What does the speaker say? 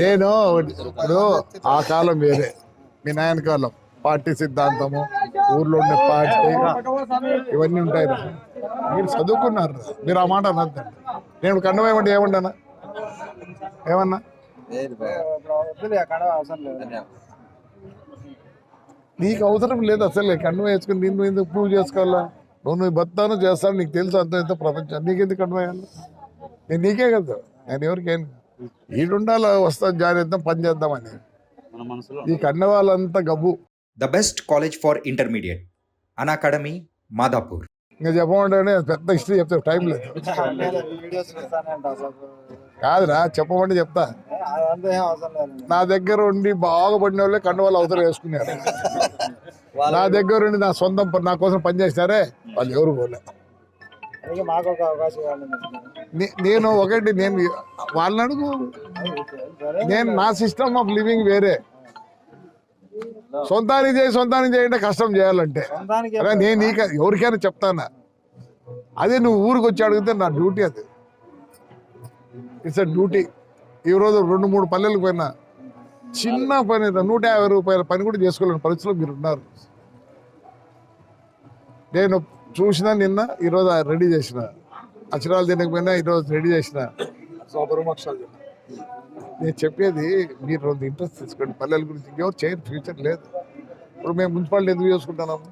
నేను ఇప్పుడు ఆ కాలం వేరే మీ నాయన కాలం పార్టీ సిద్ధాంతము ఊర్లో ఉండే పార్టీ ఇవన్నీ ఉంటాయి రా. మీరు చదువుకున్నారు. మీరు ఆ మాట అనద్దు. నేను కండమేమంటే ఏమన్నానా ఏమన్నా? లేదు భయ్యా. ధన్యవాదాలు. నీకు అవసరం లేదు అసలు. కండువ వేసుకుని నిన్ను ఎందుకు ప్రూవ్ చేసుకోవాలా? నువ్వు నువ్వు బతాను చేస్తాను నీకు తెలుసు అర్థం ఎంత ప్రపంచం. నీకెందుకు కండువ వేయాలి నేను నీకే కదా. నేను ఎవరికేం ఈడుండాల వస్తాను జాయిన్ చేద్దాం పని చేద్దామని. మన మనసులో ఈ కండవాళ్ళంతా గబ్బు. The best college for intermediate Unacademy Madhapur. ఇంకా చెప్పమంటే పెద్ద హిస్టరీ చెప్తే టైం లేదు. కాదురా చెప్పమంటే చెప్తా. నా దగ్గర ఉండి బాగుపడిన వాళ్ళే కండవాళ్ళు అవసరం వేసుకున్నారు. నా దగ్గర ఉండి నా సొంతం ప- నా కోసం పనిచేస్తారే వాళ్ళు ఎవరు పోలే. మాకు ఒక అవకాశం ఇవ్వండి నే- నేను ఒకటి నేను వాళ్ళని అడుగు. నేను నా సిస్టమ్ ఆఫ్ లివింగ్ వేరే. సొంతానికి చేయి సొంతానికి చేయంటే కష్టం చేయాలంటే. నేను నీక ఎవరికైనా చెప్తానా? అదే నువ్వు ఊరికి వచ్చి అడిగితే నా డ్యూటీ అది. ఇట్స్ అ డ్యూటీ ఈరోజు రెండు మూడు పల్లెలకు పోయినా చిన్న పని నూట యాభై రూపాయల పని కూడా చేసుకోలేని పరిస్థితిలో మీరు ఉన్నారు. నేను చూసిన నిన్న ఈరోజు రెడీ చేసిన. అక్షరాలు తినకపోయినా ఈరోజు రెడీ చేసిన. నేను చెప్పేది మీరు ఇంట్రెస్ట్ తీసుకోండి. పల్లెల గురించి ఎవరు చేయరు ఫ్యూచర్ లేదు. ఇప్పుడు మేము మున్సిపాలిటీ ఎందుకు చేసుకుంటున్నాము?